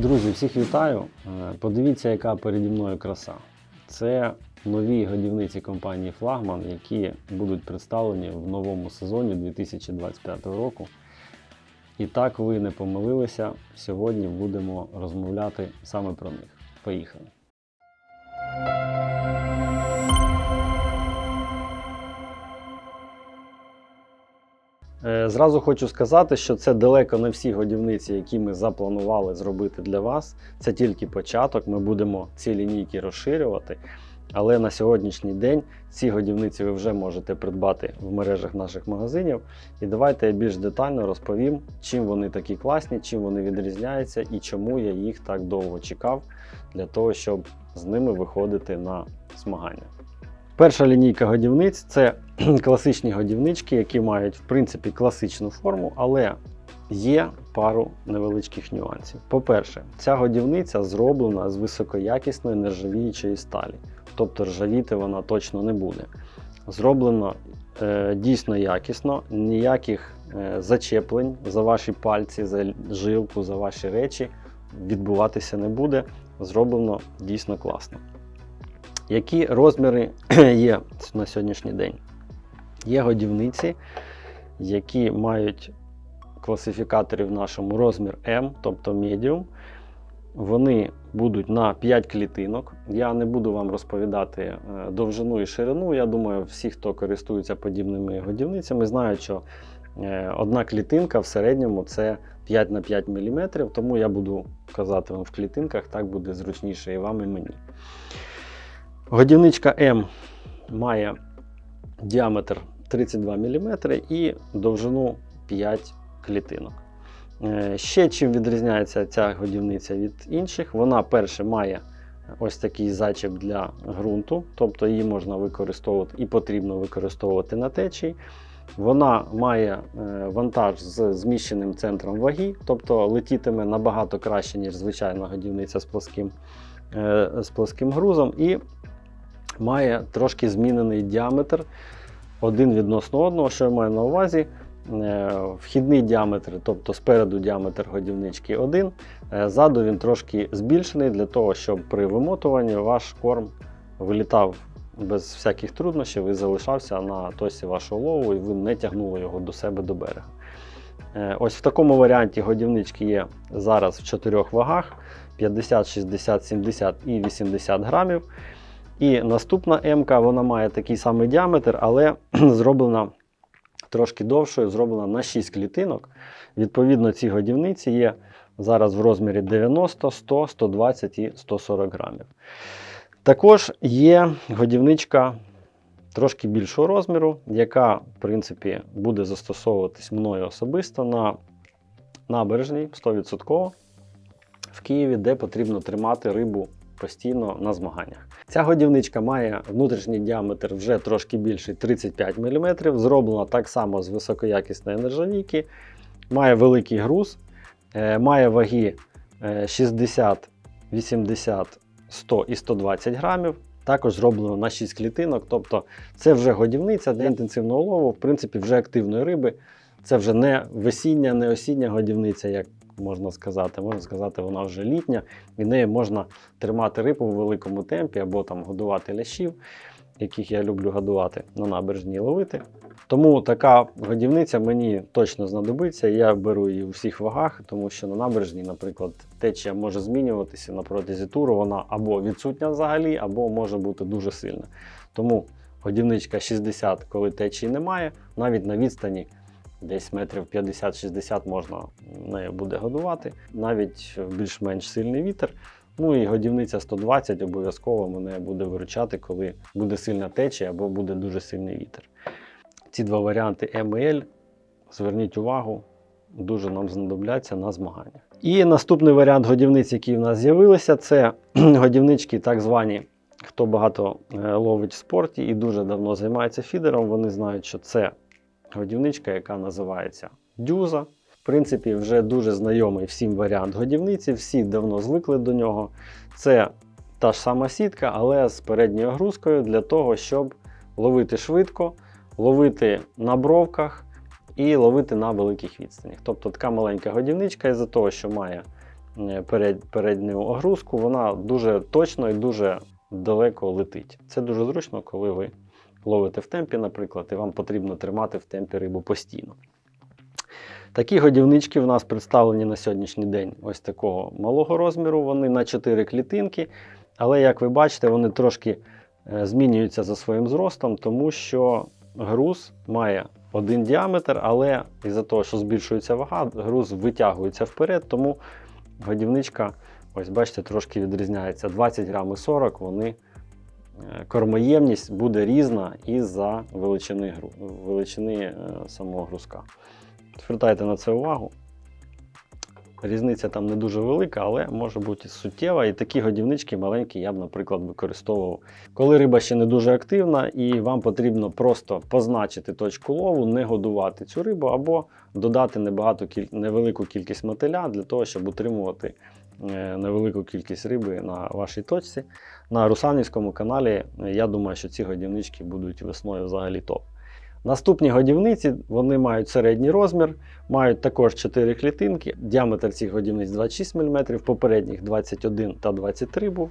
Друзі, всіх вітаю. Е, Подивіться, яка переді мною краса. Це нові годівниці компанії Флагман, які будуть представлені в новому сезоні 2025 року. І так ви не помилилися. Сьогодні будемо розмовляти саме про них. Поїхали. Зразу хочу сказати, що це далеко не всі годівниці, які ми запланували зробити для вас. Це тільки початок. Ми будемо ці лінійки розширювати. Але на сьогоднішній день ці годівниці ви вже можете придбати в мережах наших магазинів. І давайте я більш детально розповім, чим вони такі класні, чим вони відрізняються і чому я їх так довго чекав для того, щоб з ними виходити на змагання. Перша лінійка годівниць це класичні годівнички, які мають в принципі класичну форму, але є пару невеличких нюансів. По-перше, ця годівниця зроблена з високоякісної нержавіючої сталі, тобто ржавіти вона точно не буде. Зроблено е, дійсно якісно, ніяких е, зачеплень за ваші пальці, за жилку, за ваші речі відбуватися не буде. Зроблено дійсно класно. Які розміри є на сьогоднішній день? Є годівниці, які мають класифікатори в нашому розмір М, тобто medium. Вони будуть на 5 клітинок. Я не буду вам розповідати е, довжину і ширину. Я думаю, всі, хто користується подібними годівницями, знають, що е, одна клітинка в середньому це 5 на 5 мм, тому я буду казати вам в клітинках, так буде зручніше і вам, і мені. Годівничка М має діаметр 32 мм і довжину 5 клітинок. Е, Ще чим відрізняється ця годівниця від інших, вона перше має ось такий зачеп для ґрунту, тобто її можна використовувати і потрібно використовувати на течії. Вона має е, вантаж з зміщеним центром ваги, тобто летітиме набагато краще, ніж звичайна годівниця з плоским, е, з плоским грузом. І має трошки змінений діаметр один відносно одного, що я маю на увазі. Е, Вхідний діаметр, тобто спереду діаметр годівнички 1, е, ззаду він трошки збільшений для того, щоб при вимотуванні ваш корм вилітав без всяких труднощів і залишався на тосі вашого лову, і ви не тягнули його до себе до берега. Е, Ось в такому варіанті годівнички є зараз в чотирьох вагах: 50, 60, 70 і 80 грамів. І наступна М вона має такий самий діаметр, але зроблена трошки довшою, зроблена на 6 клітинок. Відповідно, ці годівниці є зараз в розмірі 90, 100, 120 і 140 грамів. Також є годівничка трошки більшого розміру, яка, в принципі, буде застосовуватись мною особисто на набережній 100% в Києві, де потрібно тримати рибу постійно на змаганнях. Ця годівничка має внутрішній діаметр вже трошки більший 35 мм, зроблена так само з високоякісної нержавійки, має великий груз, е, має ваги е, 60, 80, 100 і 120 грамів. Також зроблено на 6 клітинок, тобто це вже годівниця для інтенсивного лову, в принципі, вже активної риби. Це вже не весіння, не осіння годівниця, як можна сказати. Можна сказати, вона вже літня, і нею можна тримати рибу в великому темпі або там годувати лящів, яких я люблю годувати на набережні ловити. Тому така годівниця мені точно знадобиться. Я беру її у всіх вагах, тому що на набережній, наприклад, течія може змінюватися на протязі туру. Вона або відсутня взагалі, або може бути дуже сильна. Тому годівничка 60, коли течії немає, навіть на відстані десь метрів 50-60 можна нею буде годувати, навіть більш-менш сильний вітер. Ну і годівниця 120 обов'язково мене буде виручати, коли буде сильна течія або буде дуже сильний вітер. Ці два варіанти М і L, зверніть увагу, дуже нам знадобляться на змаганнях. І наступний варіант годівниць, які в нас з'явилися, це годівнички, так звані, хто багато е, ловить в спорті і дуже давно займається фідером, вони знають, що це годівничка, яка називається дюза. В принципі, вже дуже знайомий всім варіант годівниці, всі давно звикли до нього. Це та ж сама сітка, але з передньою грузкою для того, щоб ловити швидко, ловити на бровках і ловити на великих відстанях. Тобто така маленька годівничка, із-за того, що має перед, передню огрузку, вона дуже точно і дуже далеко летить. Це дуже зручно, коли ви ловите в темпі, наприклад, і вам потрібно тримати в темпі рибу постійно. Такі годівнички в нас представлені на сьогоднішній день ось такого малого розміру. Вони на 4 клітинки. Але, як ви бачите, вони трошки е, змінюються за своїм зростом, тому що груз має один діаметр, але із-за того, що збільшується вага, груз витягується вперед, тому годівничка, ось бачите, трошки відрізняється. 20 грам і 40 вони кормоємність буде різна із-за величини, величини е, самого грузка. Звертайте на це увагу. Різниця там не дуже велика, але може бути суттєва. І такі годівнички маленькі я б, наприклад, використовував, коли риба ще не дуже активна, і вам потрібно просто позначити точку лову, не годувати цю рибу, або додати небагато невелику кількість мотиля для того, щоб утримувати е, невелику кількість риби на вашій точці. На Русанівському каналі е, я думаю, що ці годівнички будуть весною взагалі топ. Наступні годівниці вони мають середній розмір, мають також 4 клітинки. Діаметр цих годівниць 26 мм, попередніх 21 та 23 був.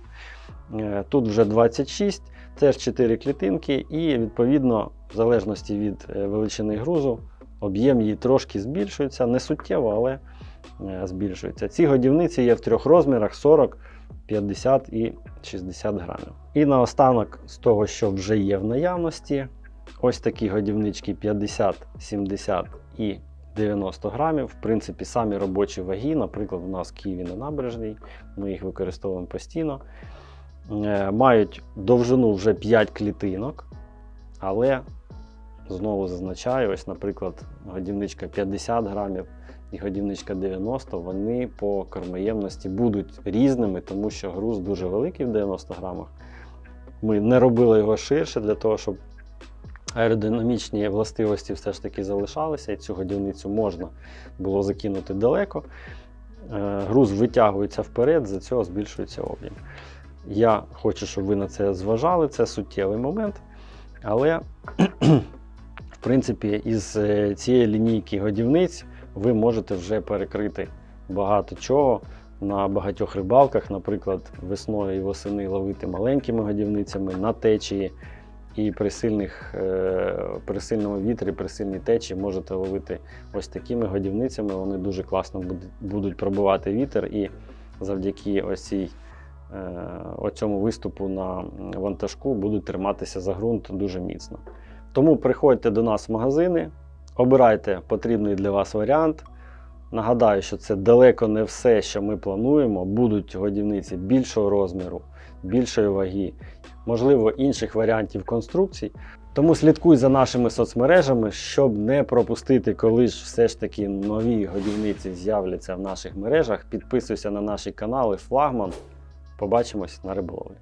Е, Тут вже 26, теж 4 клітинки, і відповідно, в залежності від е, величини грузу, об'єм її трошки збільшується, не суттєво, але е, збільшується. Ці годівниці є в трьох розмірах: 40, 50 і 60 грамів. І наостанок, з того, що вже є в наявності, ось такі годівнички 50, 70 і 90 грамів. В принципі, самі робочі ваги, наприклад, у нас в Києві на набережній, ми їх використовуємо постійно. Е, Мають довжину вже 5 клітинок, але знову зазначаю, ось, наприклад, годівничка 50 грамів і годівничка 90, вони по кормоємності будуть різними, тому що груз дуже великий в 90 грамах. Ми не робили його ширше для того, щоб аеродинамічні властивості все ж таки залишалися, і цю годівницю можна було закинути далеко. Е, Груз витягується вперед, за цього збільшується об'єм. Я хочу, щоб ви на це зважали, це суттєвий момент. Але, в принципі, із е, цієї лінійки годівниць ви можете вже перекрити багато чого на багатьох рибалках, наприклад, весною і восени ловити маленькими годівницями на течії. І при, сильних, е, при сильному вітрі, при сильній течі можете ловити ось такими годівницями. Вони дуже класно будуть пробивати вітер і завдяки ось е, оцьому виступу на вантажку будуть триматися за ґрунт дуже міцно. Тому приходьте до нас в магазини, обирайте потрібний для вас варіант. Нагадаю, що це далеко не все, що ми плануємо. Будуть годівниці більшого розміру, більшої ваги, можливо, інших варіантів конструкцій. Тому слідкуй за нашими соцмережами, щоб не пропустити, коли ж все ж таки нові годівниці з'являться в наших мережах. Підписуйся на наші канали Флагман. Побачимось на риболовлі.